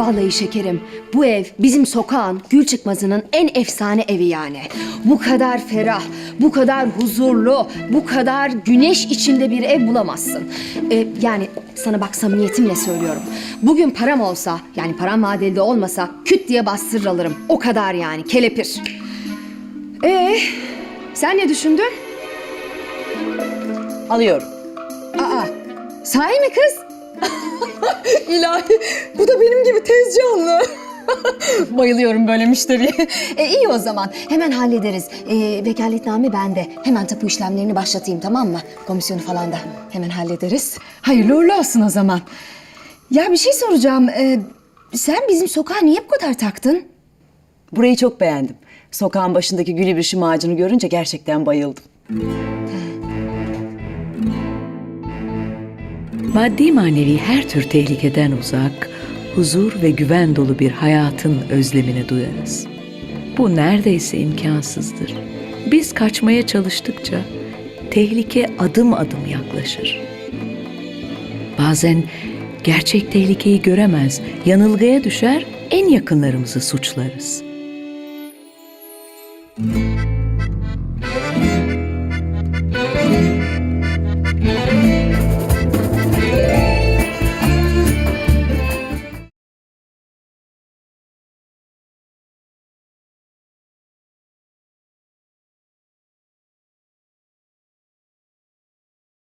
Vallahi şekerim bu ev bizim sokağın gül çıkmazının en efsane evi yani. Bu kadar ferah, bu kadar huzurlu, bu kadar güneş içinde bir ev bulamazsın. Ee, yani sana bak samimiyetimle söylüyorum. Bugün param olsa yani param vadeli olmasa küt diye bastırır alırım. O kadar yani kelepir. Ee, sen ne düşündün? Alıyorum. Aa, sahi mi kız? İlahi bu da benim gibi canlı. Bayılıyorum böyle müşteriye. E, iyi o zaman. Hemen hallederiz. E, vekaletname bende. Hemen tapu işlemlerini başlatayım tamam mı? Komisyonu falan da hemen hallederiz. Hayırlı uğurlu olsun o zaman. Ya bir şey soracağım. E, sen bizim sokağa niye bu kadar taktın? Burayı çok beğendim. Sokağın başındaki gül ibrişim ağacını görünce gerçekten bayıldım. Maddi manevi her tür tehlikeden uzak, huzur ve güven dolu bir hayatın özlemini duyarız. Bu neredeyse imkansızdır. Biz kaçmaya çalıştıkça tehlike adım adım yaklaşır. Bazen gerçek tehlikeyi göremez, yanılgıya düşer, en yakınlarımızı suçlarız.